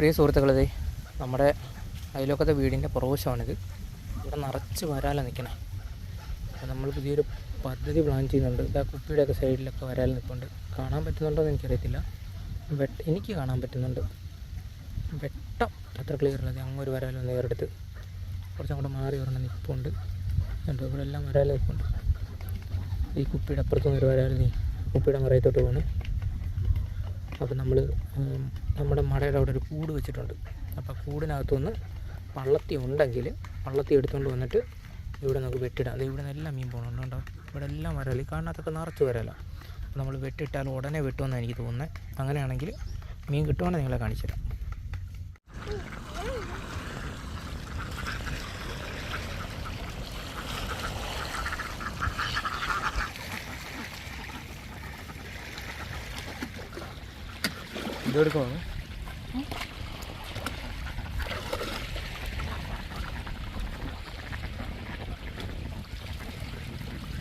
പ്രിയ സുഹൃത്തുക്കളെ നമ്മുടെ അയലോക്കത്തെ വീടിന്റെ പ്രവശമാണിത് ഇവിടെ നിറച്ച് വരാല നിൽക്കണേ നമ്മൾ പുതിയൊരു പദ്ധതി പ്ലാൻ ചെയ്യുന്നുണ്ട്. ഇതാ കുപ്പിയുടെയൊക്കെ സൈഡിലൊക്കെ വരാൽ നിൽപ്പുണ്ട്. കാണാൻ പറ്റുന്നുണ്ടോ എന്ന് എനിക്കറിയത്തില്ല. വെട്ട എനിക്ക് കാണാൻ പറ്റുന്നുണ്ട്. വെട്ടം അത്ര ക്ലിയർ ഉള്ളത് അങ്ങൊരു ഒരു വരാൽ ഒന്ന് വേറെടുത്ത് കുറച്ച് മാറി ഒരെണ്ണം നിൽപ്പുണ്ട് കണ്ടോ? ഇവിടെ എല്ലാം വരാൽ നിൽപ്പുണ്ട്. ഈ കുപ്പിയുടെ അപ്പുറത്തുനിന്ന് ഒരു വരാൽ കുപ്പിയുടെ മറയത്തോട്ട് പോകണം അപ്പോൾ നമ്മൾ നമ്മുടെ മടയുടെ അവിടെ ഒരു കൂട് വെച്ചിട്ടുണ്ട്. അപ്പോൾ കൂടിനകത്തുനിന്ന് പള്ളത്തി ഉണ്ടെങ്കിൽ പള്ളത്തി എടുത്തുകൊണ്ട് വന്നിട്ട് ഇവിടെ നമുക്ക് വെട്ടിടാം. അത് ഇവിടെ നിന്നെല്ലാം മീൻ പോകുന്നുണ്ട് ഇവിടെ എല്ലാം വരാൽ. കാണാത്തൊക്കെ നിറച്ച് വരാലോ. നമ്മൾ വെട്ടിട്ടാൽ ഉടനെ വെട്ടുമെന്നാണ് എനിക്ക് തോന്നുന്നത്. അങ്ങനെയാണെങ്കിൽ മീൻ കിട്ടുവാണെങ്കിൽ നിങ്ങളെ കാണിച്ചു തരാം ഇതെടുക്കണോ?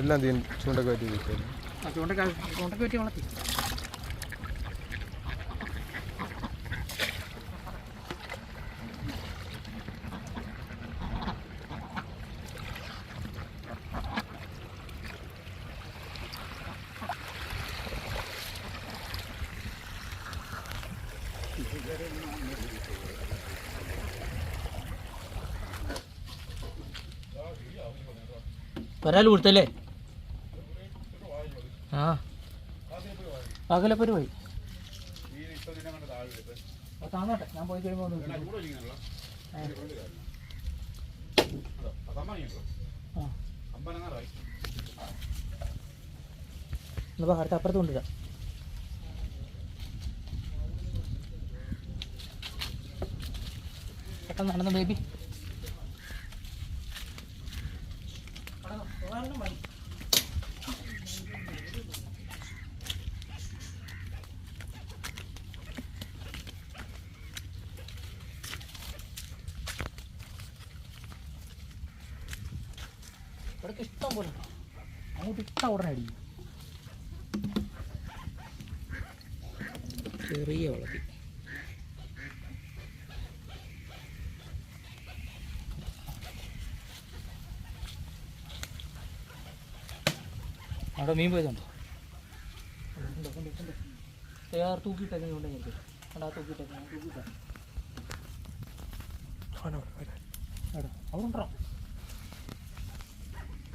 എല്ലാം ചൂണ്ടൊക്കെ പറ്റി ചൂണ്ടൊക്കെ വളർത്തി. വരാൽ കൊടുത്തല്ലേ? ആ. പകലപ്പൊരു പോയി ഞാൻ പോയി കഴിയുമ്പോൾ അടുത്ത അപ്പുറത്ത് കൊണ്ടുവരാം. പെട്ടെന്ന് നടന്നു ബേബി ഇഷ്ടം പോലെ. അങ്ങോട്ട് ഇട്ട ഉടനെ അടിക്കും ചെറിയ വളത്തി അവിടെ മീൻ പോയതുണ്ടോ? തയ്യാറ്. തയ്യാർ തൂക്കിയിട്ടൊക്കെ ഉണ്ടെങ്കിൽ അവിടെ തൂക്കിയിട്ടൊക്കെ തൂക്കിയിട്ടാ അവിടെ അവിടെ ഉണ്ടോ?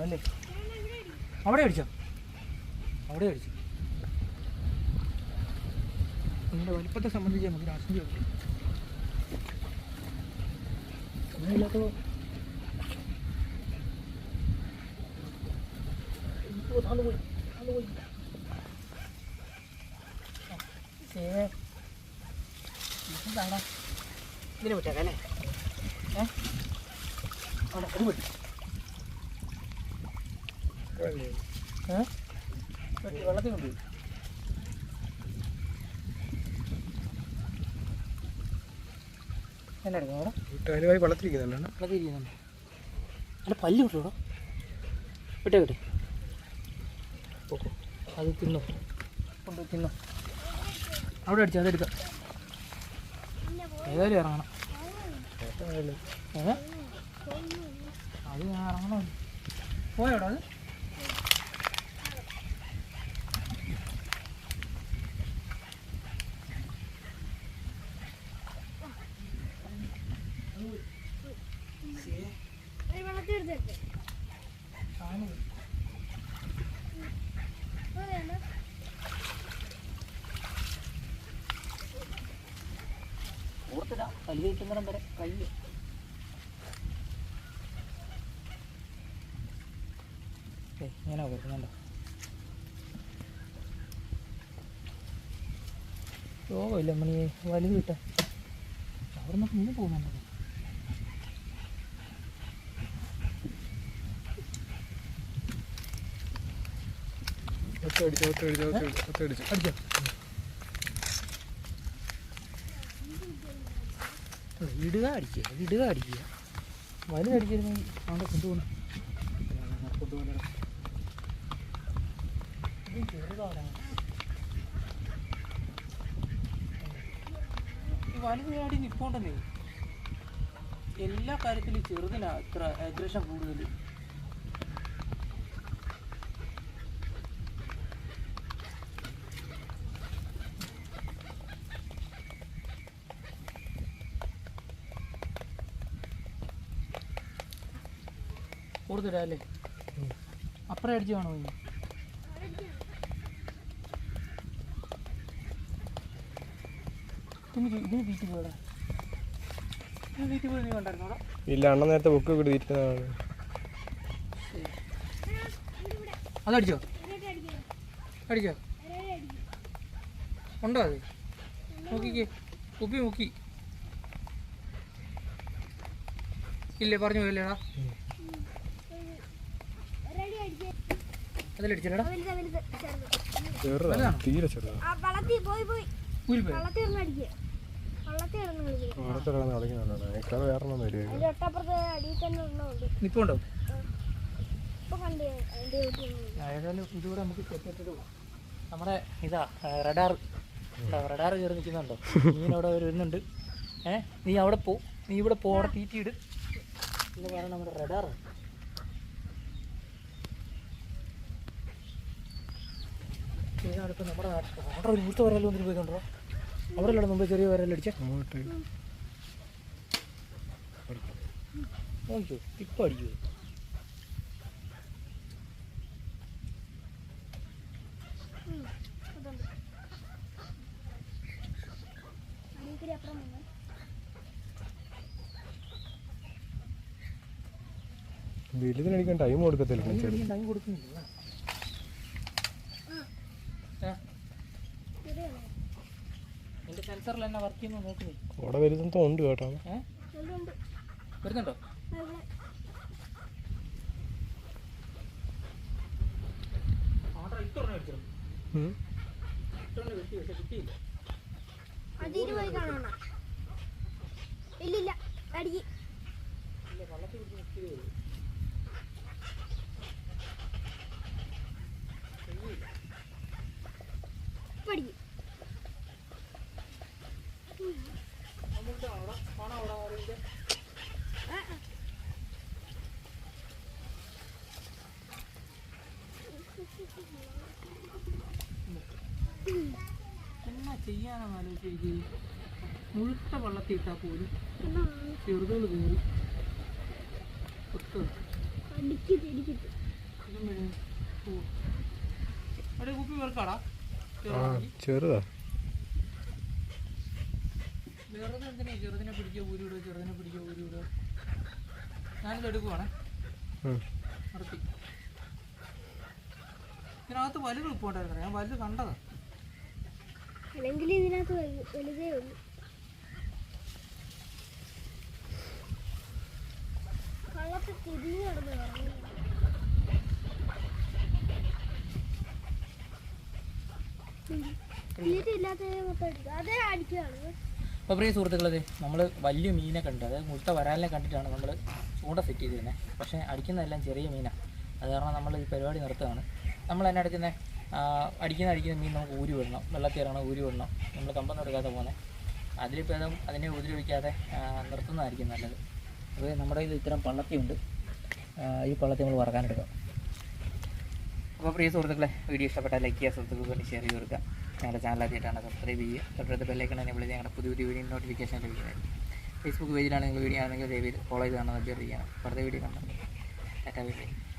അല്ലേ? അവിടെ അടിച്ചോ അവിടെ അടിച്ചു നിങ്ങളുടെ വലിപ്പത്തെ സംബന്ധിച്ച് നമുക്ക് ആശങ്കയുണ്ട്. ശ്ശേ. ഇതെന്താടാ? ഇതിനെ വിട്ടേക്കാം അല്ലേ ഏ അവിടെ ഇത് വിട്ടു ഏ വെള്ളത്തിൽ കൊണ്ടുപോയി കൂട്ടുകാരുമായി വളർത്തിരിക്കുന്നുണ്ട് വെള്ളത്തിൽ ഇരിക്കുന്നുണ്ട് അല്ല പല്ല് വിട്ടേ വിട്ടെ. ഓക്കെ. അത് തിന്നോ. കൊണ്ട് തിന്നോ. അവിടെ അടിച്ചു അതെടുക്കാം ഏതായാലും ഇറങ്ങണം. ഏ? അത് ഞാൻ ഇറങ്ങണം? പോയോടോ അത്? ഓർത്തില്ല വലിയ കിട്ടുന്നിടം വരെ കൈ ഇങ്ങനെ വരുന്നുണ്ടോ ഇല്ല മണിയെ വലുത് കിട്ടാ അവിടെ നിന്ന് പോകുന്നുണ്ടോ? വിടുക അടിക്കുക ഇടുക അടിക്കുക. വലുതടിച്ചിരുന്നെങ്കിൽ അവിടെ കൊണ്ടുപോകണം. കൊണ്ടുപോകണം വലുത് എല്ലാ കാര്യത്തിലും ചെറുതിനാ ഇത്ര അഗ്രഷൻ കൂടുതൽ കൂടുതലാ അല്ലേ അപ്പുറം അടിച്ച് വേണോ ഇനി? ഇല്ല അണ്ണ നേരത്തെ ബുക്ക് കൂടി തീരുന്നതാണ് അതടിച്ചോ അടിച്ചോ? ഉണ്ടോ അത്? നോക്കിക്കേ. ഉപ്പി മുക്കി. ഇല്ലേ പറഞ്ഞു പോയില്ലേടാ അതിലടിച്ചില്ലടാ. ചെറുതാണ്? തീരെ ചെറുതാണ് വളർത്തി പോയി പോയി. ഊരിപ്പോയി വള്ളത്തിൽ ഇറന്ന് അടിക്കുക വള്ളത്തിൽ ഇറന്ന് കളിക്കുക പുറത്തിറങ്ങുന്ന കളിക്കുന്നതാണ് എനിക്കത് വേറെ ഒന്നും വരിക അതിന്റെ തൊട്ടപ്പുറത്ത് അടിയിൽ തന്നെ ഒന്നുണ്ട് നിപ്പുണ്ടോ? ഇപ്പൊ കണ്ട് ഞാൻ അതിന്റെ വീട്ടിൽ ഏതായാലും ഇതുകൂടെ നമുക്ക് സെറ്റ് നമ്മുടെ ഇതാ റഡാർ. റഡാർ കയറി നിൽക്കുന്നുണ്ടോ? നീ അവിടെ വരുന്നുണ്ട് ഏഹ് നീ അവിടെ പോ. നീ ഇവിടെ പോ അവിടെ തീറ്റിയിട് എന്ന് പറയണം നമ്മുടെ റഡാർ ഇതാണ് അടുത്ത് നമ്മുടെ നാട്ടിൽ. മൂത്ത വരൽ വന്നിട്ട് പോയിട്ടുണ്ടോ അവിടെ അല്ലേ മുമ്പ് ചെറിയ അങ്ങോട്ട്. നോക്കിയോ ഇപ്പം വന്നു വലുതിനടിക്കാൻ ടൈം കൊടുക്കത്തില്ല ടൈം കൊടുക്കുന്നില്ല ഏ ശരിയാണ് നിന്റെ സെൻസറിൽ തന്നെ വർക്ക് ചെയ്യുമ്പോൾ നോക്കുന്നേ അവിടെ വരുന്നത് ഉണ്ട് കേട്ടോ. ഉണ്ട് വരുന്നുണ്ടോ? ഇല്ലില്ല അടിക്ക്. ഇല്ല വള്ളത്തിൽ പിടിച്ച് നിൽക്കുകയേ ഉള്ളൂ ഇപ്പൊ അടിക്കും നമ്മളുടെ അവിടെ പണം അവിടെ ആരെങ്കിലും ആ, ആ. എന്നാ ചെയ്യാനാണ് ആലോചിച്ചിരിക്കുന്നത് മുഴുത്ത വള്ളത്തിൽ ഇട്ടാൽ പോലും ചെറുതുകൾ കയറി ഒത്ത് അവിടെ കുപ്പി ചെറുതാ. വെറുതെ എന്തിനാ ചെറുതിനെ പിടിക്കുക ഊരി വിടുക ചെറുതിനെ പിടിക്കുക ഊരി വിടുക ഞാനിത് എടുക്കുവാണേ. നിർത്തി. ഇതിനകത്ത് വലുത് ഉപ്പുണ്ടായിരുന്നു ഞാൻ വലുത് കണ്ടതാ. അല്ലെങ്കിൽ ഇതിനകത്ത് വലു- വലുതേ ഉള്ളൂ. കള്ളത്ത് തിരിഞ്ഞു കിടന്ന് പറഞ്ഞു അപ്പോൾ പ്രിയ സുഹൃത്തുക്കളത് നമ്മൾ വലിയ മീനെ കണ്ടു. അതായത് മുഴുത്ത വരാലിനെ കണ്ടിട്ടാണ് നമ്മൾ ചൂണ്ട സെറ്റ് ചെയ്തിരുന്നത് പക്ഷേ അടിക്കുന്നതെല്ലാം ചെറിയ മീനാണ് അത് കാരണം നമ്മൾ ഈ പരിപാടി നിർത്തുകയാണ്. നമ്മൾ എന്നെ അടിക്കുന്നത് അടിക്കുന്ന അടിക്കുന്ന മീൻ നമുക്ക് ഊരി വിടണം. വെള്ളത്തിൽ ഇറങ്ങണം ഊരി വിടണം. നമ്മൾ കമ്പൊന്നും എടുക്കാതെ പോകുന്നത് അതിലിപ്പോൾ ഏതും അതിനെ ഒഴിക്കാതെ നിർത്തുന്നതായിരിക്കും നല്ലത്. അത് നമ്മുടെ കയ്യിൽ ഇത്തരം പള്ളത്തിയുണ്ട്. ഈ പള്ളത്തി നമ്മൾ വറക്കാനെടുക്കാം അപ്പോൾ പ്രിയ സുഹൃത്തുക്കളെ വീഡിയോ ഇഷ്ടപ്പെട്ടാൽ ലൈക്ക് ചെയ്യുക സുഹൃത്തുക്കൾക്ക് വേണ്ടി ഷെയർ ചെയ്ത് കൊടുക്കുക. ഞങ്ങളുടെ ചാനൽ ആദ്യമായിട്ടാണ് സബ്സ്ക്രൈബ് ചെയ്യുക. തൊട്ടടുത്ത് ബെല്ലൈക്കൺ എന്നെ വിളിച്ച് ഞങ്ങളുടെ പുതിയ പുതിയ വീഡിയോ നോട്ടിഫിക്കേഷൻ ലഭിക്കുന്നത് ഫേസ്ബുക്ക് പേജിലാണെങ്കിൽ വീഡിയോ ആണെങ്കിൽ ഫോളോ ചെയ്ത് കാണാൻ അഭ്യർത്ഥിക്കുകയാണ് വെറുതെ വീഡിയോ കാണാം. Tata bye